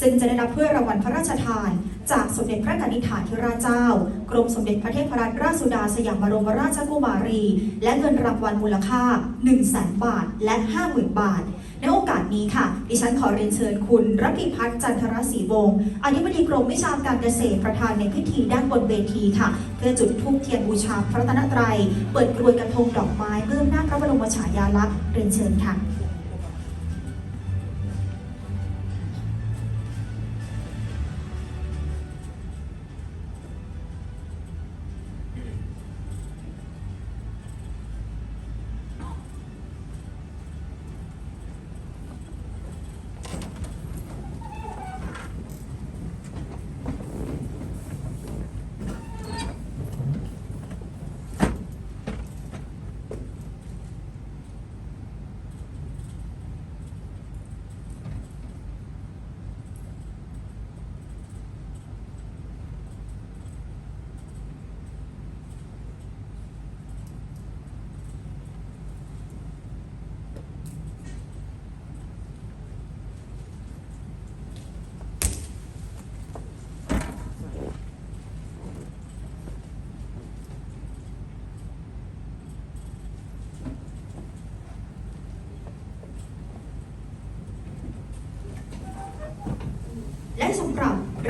ซึ่งจะได้รับถ้วยรางวัลพระราชทาน จากสมเด็จพระกนิษฐาธิราชเจ้า กรมสมเด็จพระเทพรัตนราชสุดาสยามบรมราชกุมารี และเงินรางวัลมูลค่า 1 0 0 0 0แบาท และ 50,000 บาท ในโอกาสนี้ค่ะ ดิฉันขอเรียนเชิญคุณรัติพัฒน์จันทรศรีวงศ์อธิบดีกรมวิชาการเกษตรประธานในพิธีด้านบนเวทีค่ะ เพื่อจุดธูปเทียนบูชาพระตนตรัย เปิดกรวยกระทงดอกไม้เบื้องหน้าพระบรมฉายาลักษณ์เรียนเชิญค่ะ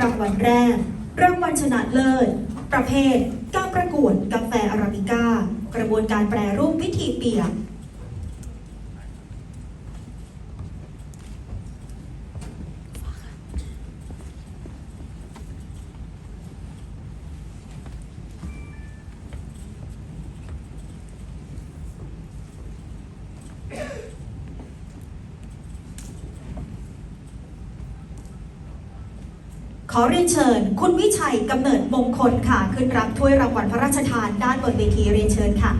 รางวัลแรก รางวัลชนะเลิศ ประเภท การประกวดกาแฟอาราบิก้า กระบวนการแปรรูปวิธีเปียก ขอเรียนเชิญ คุณวิชัยกำเนิดมงคลค่ะ ขึ้นรับถ้วยรางวัลพระราชทานด้านบนเวทีเรียนเชิญค่ะ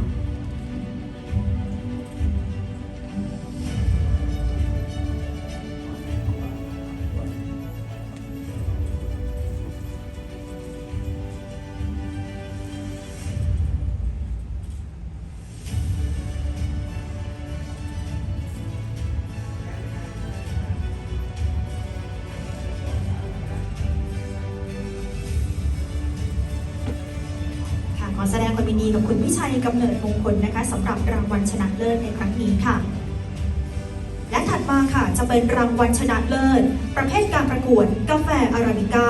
อแสดงความยินดีกับคุณวิชัยกำเนิดมงคลนะคะสำหรับรางวัลชนะเลิศในครั้งนี้ค่ะ และถัดมาค่ะจะเป็นรางวัลชนะเลิศ ประเภทการประกวดกาแฟอาราบิก้า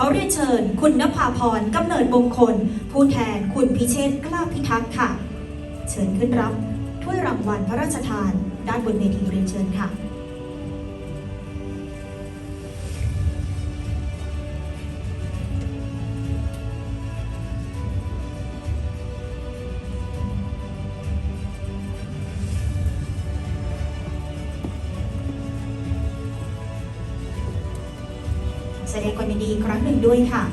ขาเรียนเชิญ คุณนภาพรกำเนิดมงคล ผู้แทนคุณพิเชษกล้าพิทักษ์ค่ะ เชิญขึ้นรับถ้วยรางวัลพระราชทาน ด้านบนเวทีเรียนเชิญค่ะ สดงความยินดีอีกครั้งหนึ่งด้วยค่ะ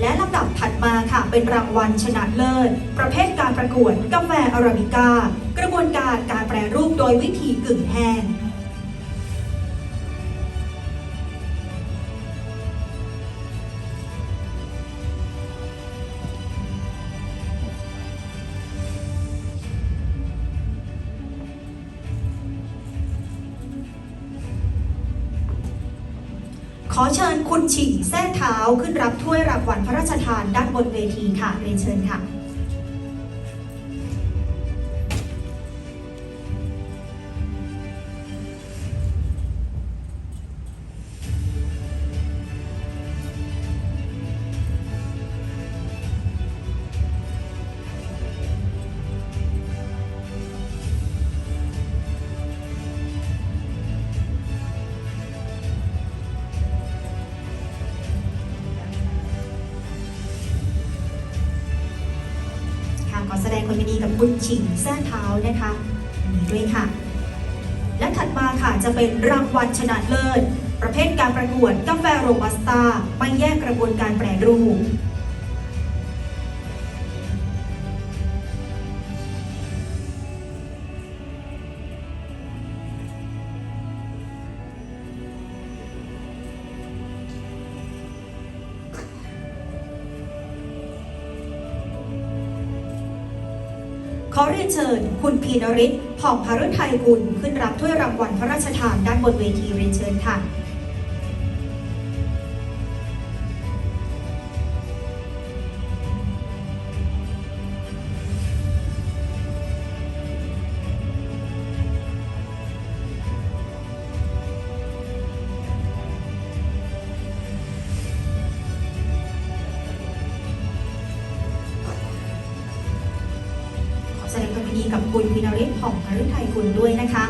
และลำดับถัดมาค่ะ เป็นรางวัลชนะเลิศ ประเภทการประกวดกาแฟอาราบิก้า กระบวนการการแปรรูปโดยวิธีกึ่งแห้ง อเชิญคุณฉิงแท้เท้าขึ้นรับถ้วยรางวัลพระราชทานด้านบนเวทีค่ะเรียนเชิญค่ะค่ะ กันดีกับบุญชิงแท้เท้านะคะนี่ด้วยค่ะ และถัดมาค่ะจะเป็นรางวัลชนะเลิศ ประเภทการประกวดกาแฟโรบัสต้าไม่แยกกระบวนการแปรรูป ขอเรียนเชิญคุณพีนริศผ่องพารุไทยกุลขึ้นรับถ้วยรางวัลพระราชทานด้านบนเวทีเรียนเชิญค่ะ อ่องพฤทัยกุลด้วยนะคะ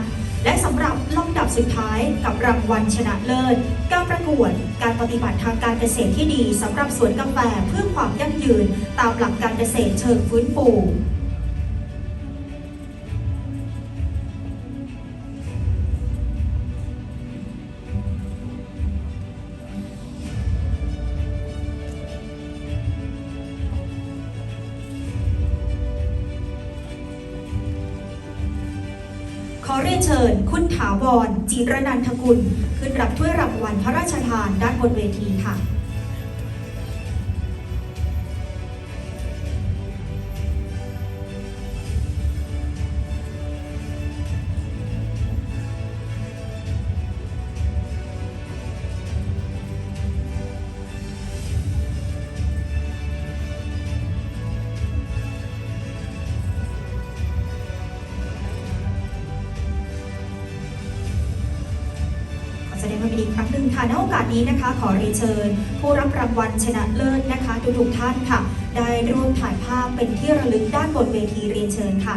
และสำหรับลำดับสุดท้ายกับรางวัลชนะเลิศ การประกวดการปฏิบัติทางการเกษตรที่ดีสำหรับสวนกาแฟเพื่อความยั่งยืน ตามหลักการเกษตรเชิงฟื้นฟู อเรียนเชิญ คุณถาวรจิรนันทกุล ขึ้นรับถ้วยรางวัลพระราชทานด้านบนเวทีค่ะ อีกครั้งหนึ่งค่ะในโอกาสนี้นะคะ ขอเรียนเชิญ ผู้รับรางวัลชนะเลิศนะคะ ทุกๆท่านค่ะ ได้ร่วมถ่ายภาพเป็นที่ระลึกด้านบนเวทีเรียนเชิญค่ะ